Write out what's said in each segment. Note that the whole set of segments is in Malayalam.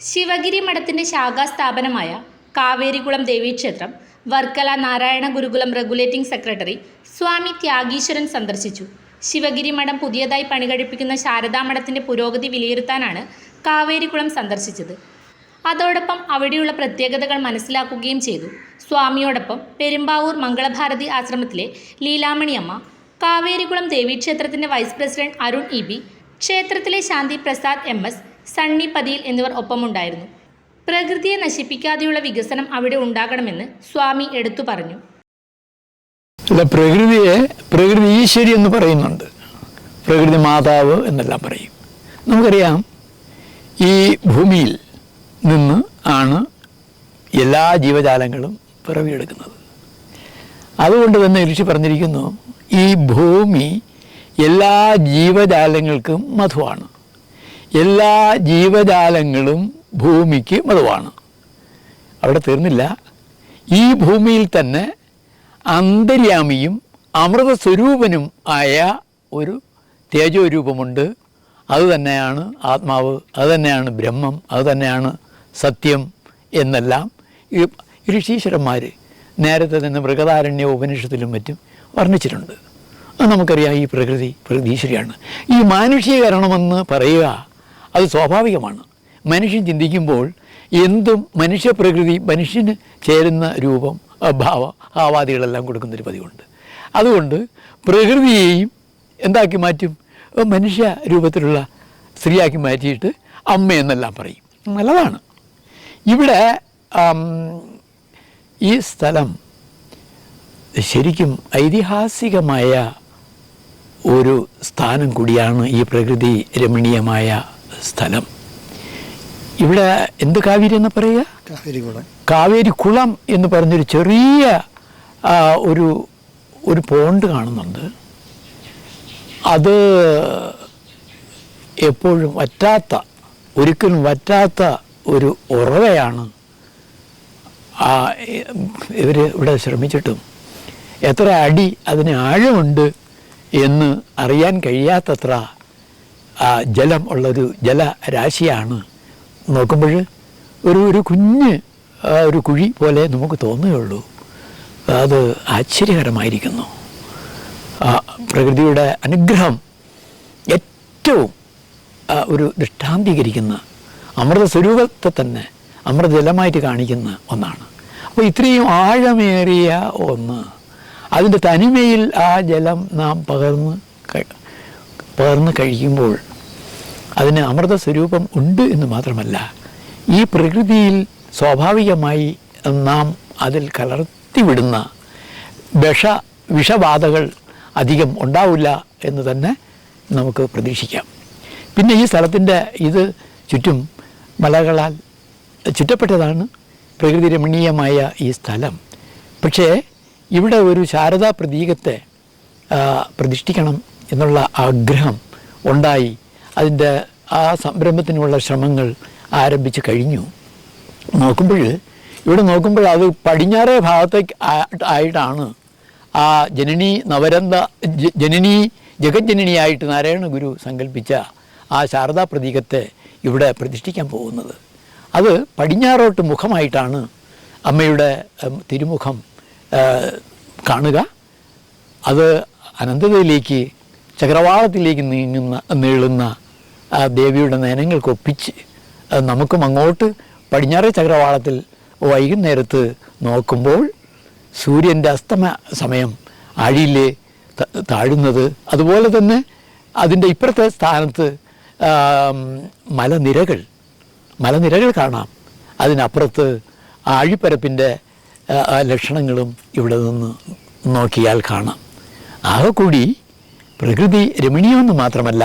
ശിവഗിരി മഠത്തിന്റെ ശാഖാസ്ഥാപനമായ കാവേരികുളം ദേവീക്ഷേത്രം വർക്കല നാരായണ ഗുരുകുലം റെഗുലേറ്റിംഗ് സെക്രട്ടറി സ്വാമി ത്യാഗീശ്വരൻ സന്ദർശിച്ചു. ശിവഗിരി മഠം പുതിയതായി പണികഴിപ്പിക്കുന്ന ശാരദാ മഠത്തിന്റെ പുരോഗതി വിലയിരുത്താനാണ് കാവേരികുളം സന്ദർശിച്ചത്. അതോടൊപ്പം അവിടെയുള്ള പ്രത്യേകതകൾ മനസ്സിലാക്കുകയും ചെയ്തു. സ്വാമിയോടൊപ്പം പെരുമ്പാവൂർ മംഗളഭാരതി ആശ്രമത്തിലെ Leelamaniyamma Kaverikulam ദേവീക്ഷേത്രത്തിന്റെ vice president Arun E B ക്ഷേത്രത്തിലെ ശാന്തി പ്രസാദ് എം എസ് സണ്ണി പതിയിൽ എന്നിവർ ഒപ്പമുണ്ടായിരുന്നു. പ്രകൃതിയെ നശിപ്പിക്കാതെയുള്ള വികസനം അവിടെ ഉണ്ടാകണമെന്ന് സ്വാമി എടുത്തു പറഞ്ഞു. പ്രകൃതിയെ പ്രകൃതി ഈശ്വരി എന്ന് പറയുന്നുണ്ട്. പ്രകൃതി മാതാവ് എന്നെല്ലാം പറയും. നമുക്കറിയാം ഈ ഭൂമിയിൽ നിന്ന് ആണ് എല്ലാ ജീവജാലങ്ങളും പിറവിയെടുക്കുന്നത്. അതുകൊണ്ട് തന്നെ ഋഷി പറഞ്ഞിരിക്കുന്നു ഈ ഭൂമി എല്ലാ ജീവജാലങ്ങൾക്കും മധുവാണ്. എല്ലാ ജീവജാലങ്ങളും ഭൂമിക്ക് മധുവാണ് അവിടെ തീർന്നില്ല. ഈ ഭൂമിയിൽ തന്നെ അന്തര്യാമിയും അമൃത സ്വരൂപനും ആയ ഒരു തേജോരൂപമുണ്ട്. അതുതന്നെയാണ് ആത്മാവ് അത് തന്നെയാണ് ബ്രഹ്മം അത് തന്നെയാണ് സത്യം എന്നെല്ലാം ഋഷീശ്വരന്മാർ നേരത്തെ തന്നെ മൃഗധാരണ്യ ഉപനിഷത്തിലും മറ്റും വർണിച്ചിട്ടുണ്ട്. അത് നമുക്കറിയാം ഈ പ്രകൃതി പ്രകൃതി ഈശ്വരിയാണ് ഈ മാനുഷീകരണമെന്ന് പറയുക അത് സ്വാഭാവികമാണ്. മനുഷ്യൻ ചിന്തിക്കുമ്പോൾ എന്തും മനുഷ്യപ്രകൃതി മനുഷ്യന് ചേരുന്ന രൂപം ഭാവ ആവാദികളെല്ലാം കൊടുക്കുന്നൊരു പതിവുണ്ട്. അതുകൊണ്ട് പ്രകൃതിയെയും എന്താക്കി മാറ്റും? മനുഷ്യ രൂപത്തിലുള്ള സ്ത്രീയാക്കി മാറ്റിയിട്ട് അമ്മയെന്നെല്ലാം പറയും. നല്ലതാണ്. ഇവിടെ ഈ സ്ഥലം ശരിക്കും ഐതിഹാസികമായ ഒരു സ്ഥാനം കൂടിയാണ് ഈ പ്രകൃതി രമണീയമായ സ്ഥലം. ഇവിടെ എന്ത് കാവേരി എന്ന് പറയുക? കാവേരികുളം കാവേരി കുളം എന്ന് പറഞ്ഞൊരു ചെറിയ ഒരു ഒരു പോണ്ട് കാണുന്നുണ്ട്. അത് എപ്പോഴും വറ്റാത്ത ഒരിക്കലും വറ്റാത്ത ഒരു ഉറവയാണ്. ആ ഇവർ ഇവിടെ ശ്രമിച്ചിട്ടും എത്ര അടി അതിന് ആഴമുണ്ട് എന്ന് അറിയാൻ കഴിയാത്തത്ര ജലം ഉള്ളൊരു ജലരാശിയാണ് നോക്കുമ്പോൾ ഒരു ഒരു കുഞ്ഞ് ഒരു കുഴി പോലെ നമുക്ക് തോന്നുകയുള്ളൂ. അത് ആശ്ചര്യകരമായിരിക്കുന്നു. പ്രകൃതിയുടെ അനുഗ്രഹം ഏറ്റവും ഒരു ദൃഷ്ടാന്തീകരിക്കുന്ന അമൃത സ്വരൂപത്തെ തന്നെ അമൃതജലമായിട്ട് കാണിക്കുന്ന ഒന്നാണ്. അപ്പോൾ ഇത്രയും ആഴമേറിയ ഒന്ന്. അതിന്റെ തനിമയിൽ ആ ജലം നാം പകർന്ന് പകർന്ന് കഴിക്കുമ്പോൾ അതിന് അമൃത സ്വരൂപം ഉണ്ട് എന്ന് മാത്രമല്ല ഈ പ്രകൃതിയിൽ സ്വാഭാവികമായി നാം അതിൽ കലർത്തിവിടുന്ന വിഷ വിഷബാധകൾ അധികം ഉണ്ടാവില്ല എന്ന് തന്നെ നമുക്ക് പ്രതീക്ഷിക്കാം. പിന്നെ ഈ സ്ഥലത്തിന്റെ ഇത് ചുറ്റും മലകളാൽ ചുറ്റപ്പെട്ടതാണ് പ്രകൃതി രമണീയമായ ഈ സ്ഥലം. പക്ഷേ ഇവിടെ ഒരു ശാരദാ പ്രതീകത്തെ പ്രതിഷ്ഠിക്കണം എന്നുള്ള ആഗ്രഹം ഉണ്ടായി. അതിന്റെ ആ സംരംഭത്തിനുള്ള ശ്രമങ്ങൾ ആരംഭിച്ച് കഴിഞ്ഞു. നോക്കുമ്പോൾ ഇവിടെ നോക്കുമ്പോൾ അത് പടിഞ്ഞാറേ ഭാഗത്തേക്ക് ആയിട്ടാണ്. ആ ജനനി നവരന്ത ജനനി ജഗജ്ജനനിയായിട്ട് നാരായണ ഗുരു സങ്കല്പിച്ച ആ ശാരദാ പ്രതീകത്തെ ഇവിടെ പ്രതിഷ്ഠിക്കാൻ പോകുന്നത്. അത് പടിഞ്ഞാറോട്ട് മുഖമായിട്ടാണ് അമ്മയുടെ തിരുമുഖം കാണുക. അത് അനന്തതയിലേക്ക് ചക്രവാളത്തിലേക്ക് നീങ്ങുന്ന നീളുന്ന ആ ദേവിയുടെ നയനങ്ങൾക്കൊപ്പിച്ച് നമുക്കും അങ്ങോട്ട് പടിഞ്ഞാറേ ചക്രവാളത്തിൽ വൈകുന്നേരത്ത് നോക്കുമ്പോൾ സൂര്യന്റെ അസ്തമ സമയം അഴിയിലെ താഴുന്നത്. അതുപോലെ തന്നെ അതിന്റെ ഇപ്പുറത്തെ സ്ഥാനത്ത് മലനിരകൾ. മലനിരകൾ കാണാം. അതിനപ്പുറത്ത് ആഴിപ്പരപ്പിന്റെ ലക്ഷണങ്ങളും ഇവിടെ നിന്ന് നോക്കിയാൽ കാണാം. ആകെ കൂടി പ്രകൃതി രമണീയമെന്ന് മാത്രമല്ല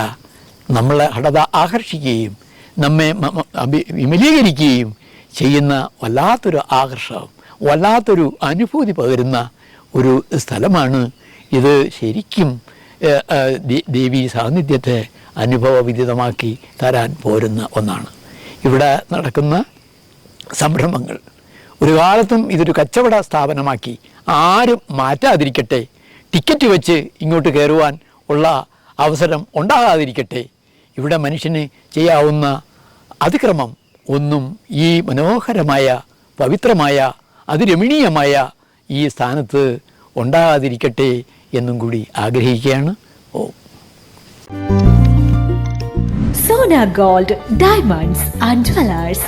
നമ്മളെ ഹഠത ആകർഷിക്കുകയും നമ്മെ വിമലീകരിക്കുകയും ചെയ്യുന്ന വല്ലാത്തൊരു ആകർഷണം വല്ലാത്തൊരു അനുഭൂതി പകരുന്ന ഒരു സ്ഥലമാണ് ഇത് ശരിക്കും ദേവി സാന്നിധ്യത്തെ അനുഭവവിദിതമാക്കി തരാൻ പോരുന്ന ഒന്നാണ്. ഇവിടെ നടക്കുന്ന സംരംഭങ്ങൾ. ഒരു കാലത്തും ഇതൊരു കച്ചവട സ്ഥാപനമാക്കി ആരും മാറ്റാതിരിക്കട്ടെ ടിക്കറ്റ് വെച്ച് ഇങ്ങോട്ട് കയറുവാൻ ഉള്ള അവസരം ഉണ്ടാകാതിരിക്കട്ടെ. ഇവിടെ മനുഷ്യന് ചെയ്യാവുന്ന അതിക്രമം ഒന്നും ഈ മനോഹരമായ പവിത്രമായ അതിരമണീയമായ ഈ സ്ഥാനത്ത് ഉണ്ടാകാതിരിക്കട്ടെ എന്നും കൂടി ആഗ്രഹിക്കുകയാണ്. ഓ. Sona gold diamonds and jewellers